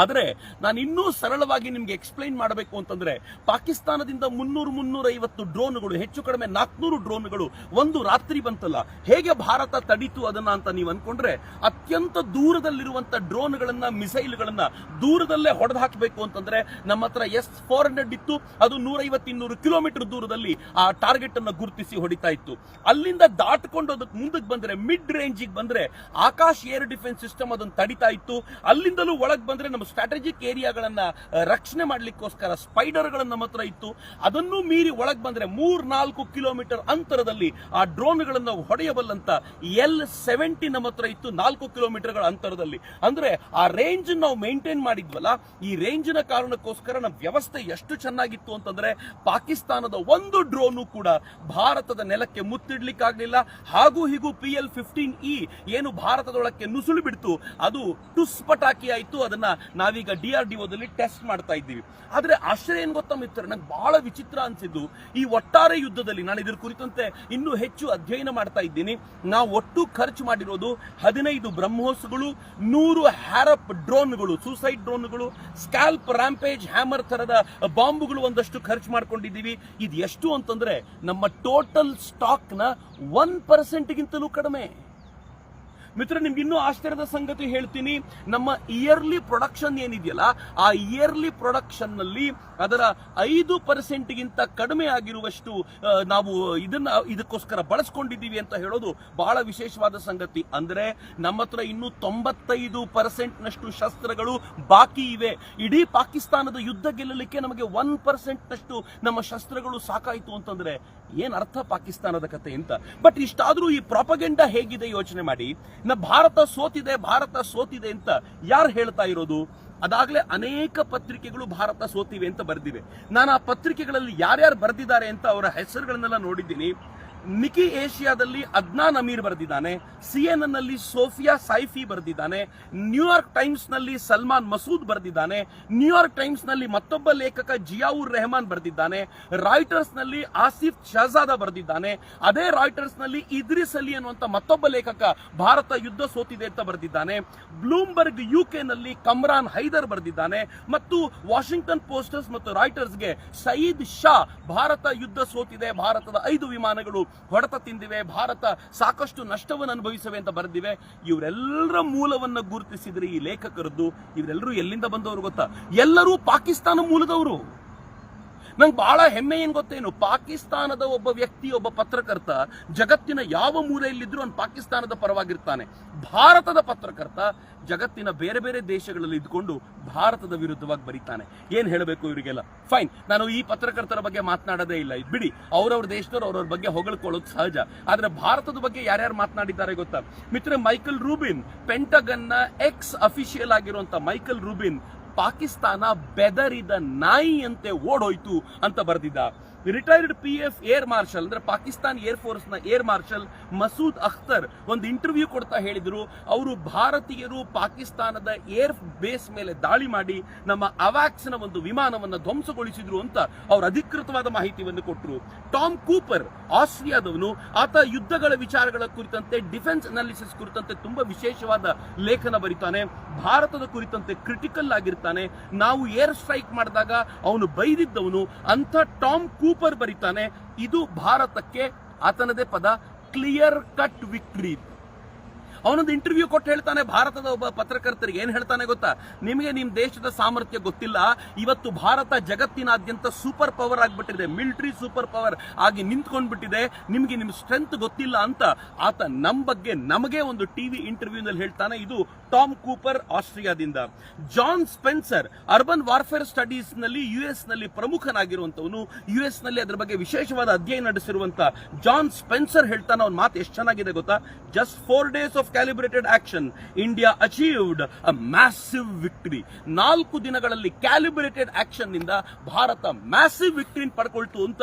ಆದರೆ ನಾನು ಇನ್ನೂ ಸರಳವಾಗಿ ನಿಮ್ಗೆ ಎಕ್ಸ್ಪ್ಲೈನ್ ಮಾಡಬೇಕು ಅಂತಂದ್ರೆ ಪಾಕಿಸ್ತಾನದಿಂದ ಮುನ್ನೂರು ಮುನ್ನೂರ ಐವತ್ತು ಡ್ರೋನ್ಗಳು, ಹೆಚ್ಚು ಕಡಿಮೆ ನಾಲ್ಕುನೂರು ಡ್ರೋನ್ಗಳು ಒಂದು ರಾತ್ರಿ ಬಂತಲ್ಲ, ಹೇಗೆ ಭಾರತ ತಡೀತು ಅದನ್ನ ಅಂತ ನೀವು ಅನ್ಕೊಂಡ್ರೆ ಅತ್ಯಂತ ದೂರದಲ್ಲಿರುವಂತ ಡ್ರೋನ್ಗಳನ್ನ, ಮಿಸೈಲ್ಗಳನ್ನ ದೂರದಲ್ಲೇ ಹೊಡೆದು ಹಾಕಬೇಕು ಅಂತಂದ್ರೆ ನಮ್ಮ ಹತ್ರ ಎಸ್ ಫೋರ್ ಹಂಡ್ರೆಡ್ ಇತ್ತು, ಅದು ನೂರೈವತ್ತು ಇನ್ನೂರು ಕಿಲೋಮೀಟರ್ ದೂರದಲ್ಲಿ ಆ ಟಾರ್ಗೆಟ್ ಅನ್ನ ಗುರುತಿಸಿ ಹೊಡಿತಾ ಇತ್ತು. ಅಲ್ಲಿಂದ ದಾಟ್ಕೊಂಡು ಅದಕ್ಕೆ ಮುಂದಕ್ಕೆ ಬಂದ್ರೆ, ಮಿಡ್ ರೇಂಜಿಗೆ ಬಂದ್ರೆ ಆಕಾಶ್ ಏರ್ ಡಿಫೆನ್ಸ್ ಸಿಸ್ಟಮ್ ಅದನ್ನು ತಡಿತಾ ಇತ್ತು, ಅಲ್ಲಿಂದಲೂ ಒಳಗೆ ಬಂದ್ರೆ ನಮ್ಮ ಸ್ಟ್ರಾಟಜಿಕ್ ಏರಿಯಾಗಳನ್ನ ಆ, ರಕ್ಷಣೆ ಮಾಡ್ಲಿಕ್ಕೋಸ್ಕರ ಸ್ಪೈಡರ್ಗಳನ್ನ ನಮ್ಮ ಹತ್ರ ಇತ್ತು. ಅದನ್ನು ಮೀರಿ ಒಳಗೆ ಬಂದ್ರೆ ಮೂರ್ ನಾಲ್ಕು ಕಿಲೋಮೀಟರ್ ಅಂತರದಲ್ಲಿ ಆ ಡ್ರೋನ್ಗಳನ್ನ ಹೊಡೆಯಬಲ್ಲಂತ ಎಲ್ ಸೆವೆಂಟಿ ನಮ್ಮ ಹತ್ರ ಇತ್ತು ನಾಲ್ಕು ಕಿಲೋಮೀಟರ್ಗಳ ಅಂತರದಲ್ಲಿ. ಅಂದ್ರೆ ಆ ರೇಂಜ್ ನಾವು ಮೇಂಟೈನ್ ಮಾಡಿದ್ವಲ್ಲ ಈ ರೇಂಜಿನ ಕಾರಣಕ್ಕೋಸ್ಕರ ನಮ್ಮ ವ್ಯವಸ್ಥೆ ಎಷ್ಟು ಚೆನ್ನಾಗಿತ್ತು ಅಂತಂದ್ರೆ ಪಾಕಿಸ್ತಾನದ ಒಂದು ಡ್ರೋನು ಕೂಡ ಭಾರತದ ನೆಲಕ್ಕೆ ಮುತ್ತಿಡ್ಲಿಕ್ಕಾಗ್ಲಿಲ್ಲ. ಹಾಗೂ ಹೀಗೂ ಪಿ ಎಲ್ ಫಿಫ್ಟೀನ್ ಇ ಏನು ಭಾರತದೊಳಕ್ಕೆ ನುಸುಳು ಬಿಡ್ತು. ಅದು ಟುಸ್ ಆಯಿತು ಆಯ್ತು ಅದನ್ನ ನಾವೀಗ ಡಿ ಆರ್ ಡಿ ಓದಲ್ಲಿ ಟೆಸ್ಟ್ ಮಾಡ್ತಾ ಇದ್ದೀವಿ. ಆದ್ರೆ ಆಶ್ಚರ್ಯ ಏನು ಗೊತ್ತಾ ಮಿತ್ರ ನಂಗೆ ಬಹಳ ವಿಚಿತ್ರ ಅನ್ಸಿದ್ದು. ಈ ಒಟ್ಟಾರೆ ಯುದ್ಧದಲ್ಲಿ ನಾನು ಇದ್ರ ಕುರಿತಂತೆ ಇನ್ನೂ ಹೆಚ್ಚು ಅಧ್ಯಯನ ಮಾಡ್ತಾ ಇದ್ದೀನಿ. ನಾವು ಒಟ್ಟು ಖರ್ಚು ಮಾಡಿರೋದು ಹದಿನೈದು ಬ್ರಹ್ಮೋಸ್ಗಳು, ನೂರು ಹ್ಯಾರಪ್ ಡ್ರೋನ್ಗಳು, ಸೂಸೈಡ್ ಡ್ರೋನ್ಗಳು, ಸ್ಕ್ಯಾಲ್ಪ್ ರ್ಯಾಂಪೇಜ್ ಹ್ಯಾಮರ್ ತರದ ಬಾಂಬುಗಳು ಒಂದಷ್ಟು ಖರ್ಚು ಮಾಡ್ಕೊಂಡಿದ್ದೀವಿ. ಇದು ಎಷ್ಟು ಅಂತಂದ್ರೆ ನಮ್ಮ ಟೋಟಲ್ ಸ್ಟಾಕ್ನ ಒನ್ ಪರ್ಸೆಂಟ್ಗಿಂತಲೂ ಕಡಿಮೆ. ಮಿತ್ರ ನಿಮ್ಗೆ ಇನ್ನೂ ಆಶ್ಚರ್ಯದ ಸಂಗತಿ ಹೇಳ್ತೀನಿ. ನಮ್ಮ ಇಯರ್ಲಿ ಪ್ರೊಡಕ್ಷನ್ ಏನಿದೆಯಲ್ಲ, ಆ ಇಯರ್ಲಿ ಪ್ರೊಡಕ್ಷನ್ನಲ್ಲಿ ಅದರ ಐದು ಪರ್ಸೆಂಟ್ಗಿಂತ ಕಡಿಮೆ ಆಗಿರುವಷ್ಟು ನಾವು ಇದನ್ನ, ಇದಕ್ಕೋಸ್ಕರ ಬಳಸ್ಕೊಂಡಿದ್ದೀವಿ ಅಂತ ಹೇಳೋದು ಬಹಳ ವಿಶೇಷವಾದ ಸಂಗತಿ. ಅಂದ್ರೆ ನಮ್ಮ ಹತ್ರ ಇನ್ನೂ ತೊಂಬತ್ತೈದು ಪರ್ಸೆಂಟ್ ನಷ್ಟು ಶಸ್ತ್ರಗಳು ಬಾಕಿ ಇವೆ. ಇಡೀ ಪಾಕಿಸ್ತಾನದ ಯುದ್ಧ ಗೆಲ್ಲಲಿಕ್ಕೆ ನಮಗೆ ಒನ್ ಪರ್ಸೆಂಟ್ ನಷ್ಟು ನಮ್ಮ ಶಸ್ತ್ರಗಳು ಸಾಕಾಯಿತು ಅಂತಂದ್ರೆ ಏನ್ ಅರ್ಥ ಪಾಕಿಸ್ತಾನದ ಕತೆ ಅಂತ? ಬಟ್ ಇಷ್ಟಾದ್ರೂ ಈ ಪ್ರಾಪಗೆಂಡ ಹೇಗಿದೆ ಯೋಚನೆ ಮಾಡಿ. ನ ಭಾರತ ಸೋತಿದೆ ಭಾರತ ಸೋತಿದೆ ಅಂತ ಯಾರು ಹೇಳ್ತಾ ಇರೋದು? ಅದಾಗಲೇ ಅನೇಕ ಪತ್ರಿಕೆಗಳು ಭಾರತ ಸೋತಿವೆ ಅಂತ ಬರೆದಿವೆ. ನಾನು ಆ ಪತ್ರಿಕೆಗಳಲ್ಲಿ ಯಾರ್ಯಾರು ಬರೆದಿದ್ದಾರೆ ಅಂತ ಅವರ ಹೆಸರುಗಳನ್ನೆಲ್ಲ ನೋಡಿದ್ದೀನಿ. ನಿಕಿ ಏಷ್ಯಾದಲ್ಲಿ ಅದ್ನಾನ್ ಅಮೀರ್ ಬರೆದಿದ್ದಾನೆ, ಸಿ ಎನ್ನಲ್ಲಿ ಸೋಫಿಯಾ ಸೈಫಿ ಬರೆದಿದ್ದಾನೆ, ನ್ಯೂಯಾರ್ಕ್ ಟೈಮ್ಸ್ನಲ್ಲಿ ಸಲ್ಮಾನ್ ಮಸೂದ್ ಬರೆದಿದ್ದಾನೆ, ನ್ಯೂಯಾರ್ಕ್ ಟೈಮ್ಸ್ನಲ್ಲಿ ಮತ್ತೊಬ್ಬ ಲೇಖಕ ಜಿಯಾವುರ್ ರೆಹಮಾನ್ ಬರೆದಿದ್ದಾನೆ ರಾಯ್ಟರ್ಸ್ನಲ್ಲಿ ಆಸಿಫ್ ಶಹಜಾದ ಬರೆದಿದ್ದಾನೆ, ಅದೇ ರಾಯ್ಟರ್ಸ್ನಲ್ಲಿ ಇದ್ರಿಸ್ ಅಲಿ ಅನ್ನುವಂತ ಮತ್ತೊಬ್ಬ ಲೇಖಕ ಭಾರತ ಯುದ್ಧ ಸೋತಿದೆ ಅಂತ ಬರೆದಿದ್ದಾನೆ ಬ್ಲೂಮ್ಬರ್ಗ್ ಯುಕೆ ನಲ್ಲಿ ಕಮ್ರಾನ್ ಹೈದರ್ ಬರೆದಿದ್ದಾನೆ ಮತ್ತು ವಾಷಿಂಗ್ಟನ್ ಪೋಸ್ಟರ್ಸ್ ಮತ್ತು ರಾಯ್ಟರ್ಸ್ಗೆ ಸಯೀದ್ ಶಾ ಭಾರತ ಯುದ್ಧ ಸೋತಿದೆ, ಭಾರತದ ಐದು ವಿಮಾನಗಳು ಹೊಡೆತ ತಿಂದಿವೆ, ಭಾರತ ಸಾಕಷ್ಟು ನಷ್ಟವನ್ನು ಅನುಭವಿಸವೆ ಅಂತ ಬರೆದಿವೆ. ಇವರೆಲ್ಲರ ಮೂಲವನ್ನು ಗುರುತಿಸಿದ್ರೆ ಈ ಲೇಖಕರದ್ದು, ಇವರೆಲ್ಲರೂ ಎಲ್ಲಿಂದ ಬಂದವರು ಗೊತ್ತಾ? ಎಲ್ಲರೂ ಪಾಕಿಸ್ತಾನ ಮೂಲದವರು. ನಂಗೆ ಬಹಳ ಹೆಮ್ಮೆ ಏನು ಗೊತ್ತೇನು? ಪಾಕಿಸ್ತಾನದ ಒಬ್ಬ ವ್ಯಕ್ತಿ, ಒಬ್ಬ ಪತ್ರಕರ್ತ ಜಗತ್ತಿನ ಯಾವ ಮೂಲೆಯಲ್ಲಿದ್ದರೂ ಅವನು ಪಾಕಿಸ್ತಾನದ ಪರವಾಗಿರ್ತಾನೆ. ಭಾರತದ ಪತ್ರಕರ್ತ ಜಗತ್ತಿನ ಬೇರೆ ಬೇರೆ ದೇಶಗಳಲ್ಲಿ ಇದ್ಕೊಂಡು ಭಾರತದ ವಿರುದ್ಧವಾಗಿ ಬರೀತಾನೆ. ಏನ್ ಹೇಳಬೇಕು ಇವರಿಗೆಲ್ಲ? ಫೈನ್ ನಾನು ಈ ಪತ್ರಕರ್ತರ ಬಗ್ಗೆ ಮಾತನಾಡೋದೇ ಇಲ್ಲ. ಬಿಡಿ, ಅವ್ರವ್ರ ದೇಶದವ್ರು ಅವ್ರವ್ರ ಬಗ್ಗೆ ಹೊಗಳ್ಕೊಳ್ಳೋದು ಸಹಜ. ಆದ್ರೆ ಭಾರತದ ಬಗ್ಗೆ ಯಾರ್ಯಾರು ಮಾತನಾಡಿದ್ದಾರೆ ಗೊತ್ತಾ? ಮಿತ್ರ ಮೈಕಲ್ ರೂಬಿನ್ ಪೆಂಟಗನ್ನ ಎಕ್ಸ್ ಅಫಿಷಿಯಲ್ ಆಗಿರುವಂತ ಮೈಕಲ್ ರೂಬಿನ್ ಪಾಕಿಸ್ತಾನ ಬೆದರಿದ ನಾಯಿಯಂತೆ ಓಡೋಯ್ತು ಅಂತ ಬರೆದಿದ್ದ. Retired P F air marshal ಅಂದ್ರೆ ಪಾಕಿಸ್ತಾನ್ ಏರ್ ಫೋರ್ಸ್ನ ಏರ್ ಮಾರ್ಷಲ್ ಮಸೂದ್ ಅಖ್ತರ್ ಒಂದು ಇಂಟರ್ವ್ಯೂ ಕೊಡ್ತಾ ಹೇಳಿದ್ರು. ಅವರು ಭಾರತೀಯರು ಪಾಕಿಸ್ತಾನದ ಏರ್ ಬೇಸ್ ಮೇಲೆ ದಾಳಿ ಮಾಡಿ ನಮ್ಮ ಅವಾಕ್ಸ್ನ ಒಂದು ವಿಮಾನವನ್ನು ಧ್ವಂಸಗೊಳಿಸಿದ್ರು ಅಂತ ಅವರು ಅಧಿಕೃತವಾದ ಮಾಹಿತಿಯನ್ನು ಕೊಟ್ಟರು ಟಾಮ್ ಕೂಪರ್ ಆಸ್ಟ್ರಿಯಾದವನು, ಆತ ಯುದ್ಧಗಳ ವಿಚಾರಗಳ ಕುರಿತಂತೆ ಡಿಫೆನ್ಸ್ ಅನಾಲಿಸಿಸ್ ಕುರಿತಂತೆ ತುಂಬಾ ವಿಶೇಷವಾದ ಲೇಖನ ಬರೀತಾನೆ. ಭಾರತದ ಕುರಿತಂತೆ ಕ್ರಿಟಿಕಲ್ ಆಗಿರ್ತಾನೆ. ನಾವು ಏರ್ ಸ್ಟ್ರೈಕ್ ಮಾಡಿದಾಗ ಅವನು ಬೈದಿದ್ದವನು. ಅಂತ ಟಾಮ್ ಕೂಪರ್ ಬರೀತಾನೆ. ಇದು ಭಾರತಕ್ಕೆ ಆತನದೇ ಪದ ಕ್ಲಿಯರ್ ಕಟ್ ವಿಕ್ಟ್ರಿ ಅವನೊಂದು ಇಂಟರ್ವ್ಯೂ ಕೊಟ್ಟು ಹೇಳ್ತಾನೆ, ಭಾರತದ ಒಬ್ಬ ಪತ್ರಕರ್ತರಿಗೆ ಏನ್ ಹೇಳ್ತಾನೆ ಗೊತ್ತಾ? ನಿಮಗೆ ನಿಮ್ ದೇಶದ ಸಾಮರ್ಥ್ಯ ಗೊತ್ತಿಲ್ಲ, ಇವತ್ತು ಭಾರತ ಜಗತ್ತಿನಾದ್ಯಂತ ಸೂಪರ್ ಪವರ್ ಆಗಿಬಿಟ್ಟಿದೆ ಮಿಲಿಟರಿ ಸೂಪರ್ ಪವರ್ ಆಗಿ ನಿಂತ್ಕೊಂಡ್ಬಿಟ್ಟಿದೆ, ನಿಮ್ಗೆ ನಿಮ್ ಸ್ಟ್ರೆಂತ್ ಗೊತ್ತಿಲ್ಲ ಅಂತ ಆತ ನಮ್ ಬಗ್ಗೆ ನಮಗೆ ಒಂದು ಟಿವಿ ಇಂಟರ್ವ್ಯೂನಲ್ಲಿ ಹೇಳ್ತಾನೆ, ಇದು ಟಾಮ್ ಕೂಪರ್ ಆಸ್ಟ್ರಿಯಾದಿಂದ. ಜಾನ್ ಸ್ಪೆನ್ಸರ್, ಅರ್ಬನ್ ವಾರ್ಫೇರ್ ಸ್ಟಡೀಸ್ನಲ್ಲಿ ಯು ಎಸ್ನಲ್ಲಿ ಪ್ರಮುಖನಾಗಿರುವಂತವನು ಯು ಎಸ್ನಲ್ಲಿ ಅದರ ಬಗ್ಗೆ ವಿಶೇಷವಾದ ಅಧ್ಯಯನ ನಡೆಸಿರುವಂತ ಜಾನ್ ಸ್ಪೆನ್ಸರ್ ಹೇಳ್ತಾನೆ, ಅವ್ನ ಮಾತು ಎಷ್ಟು ಚೆನ್ನಾಗಿದೆ ಗೊತ್ತಾ? Just four days of calibrated action India achieved a massive victory ನಾಲ್ಕು ದಿನಗಳಲ್ಲಿ ಕ್ಯಾಲಿಬ್ರೇಟೆಡ್ ಆಕ್ಷನ್ನಿಂದ ಭಾರತ ಮ್ಯಾಸಿವ್ ವಿಕ್ಟರಿ ಪಡ್ಕೊಳ್ತು ಅಂತ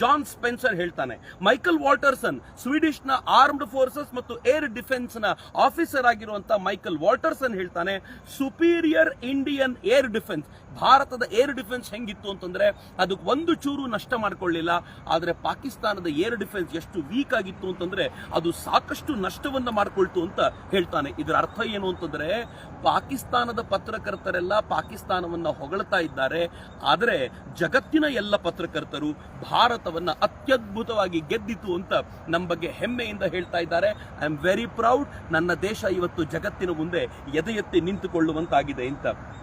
ಜಾನ್ ಸ್ಪೆನ್ಸರ್ ಹೇಳ್ತಾನೆ, ಮೈಕಲ್ ವಾಲ್ಟರ್ಸನ್ ಸ್ವೀಡಿಶ್ನ ಆರ್ಮ್ಡ್ ಫೋರ್ಸಸ್ ಮತ್ತು ಏರ್ ಡಿಫೆನ್ಸ್ನ ಆಫೀಸರ್ ಆಗಿರುವಂತಹ ಮೈಕಲ್ ವಾಲ್ಟರ್ಸನ್ ಹೇಳ್ತಾನೆ, ಸುಪೀರಿಯರ್ ಇಂಡಿಯನ್ ಏರ್ ಡಿಫೆನ್ಸ್, ಭಾರತದ ಏರ್ ಡಿಫೆನ್ಸ್ ಹೆಂಗಿತ್ತು ಅಂತಂದ್ರೆ ಅದಕ್ಕೆ ಒಂದು ಚೂರು ನಷ್ಟ ಮಾಡ್ಕೊಳ್ಳಿಲ್ಲ, ಆದರೆ ಪಾಕಿಸ್ತಾನದ ಏರ್ ಡಿಫೆನ್ಸ್ ಎಷ್ಟು ವೀಕ್ ಆಗಿತ್ತು ಅಂತಂದ್ರೆ ಅದು ಸಾಕಷ್ಟು ನಷ್ಟವನ್ನ ಮಾಡಿಕೊಳ್ತು ಅಂತ ಹೇಳ್ತಾನೆ. ಇದರ ಅರ್ಥ ಏನು ಅಂತಂದ್ರೆ, ಪಾಕಿಸ್ತಾನದ ಪತ್ರಕರ್ತರೆಲ್ಲ ಪಾಕಿಸ್ತಾನವನ್ನ ಹೊಗಳ್ತಾ ಇದ್ದಾರೆ, ಆದರೆ ಜಗತ್ತಿನ ಎಲ್ಲ ಪತ್ರಕರ್ತರು ಭಾರತವನ್ನ ಅತ್ಯದ್ಭುತವಾಗಿ ಗೆದ್ದಿತು ಅಂತ ನಮ್ಮ ಬಗ್ಗೆ ಹೆಮ್ಮೆಯಿಂದ ಹೇಳ್ತಾ ಇದ್ದಾರೆ. ಐ ಆಮ್ ವೆರಿ ಪ್ರೌಡ್ ನನ್ನ ದೇಶ ಇವತ್ತು ಜಗತ್ತಿನ ಮುಂದೆ ಎದೆ ಎತ್ತಿ ನಿಂತುಕೊಳ್ಳುವಂತಾಗಿದೆ ಅಂತ.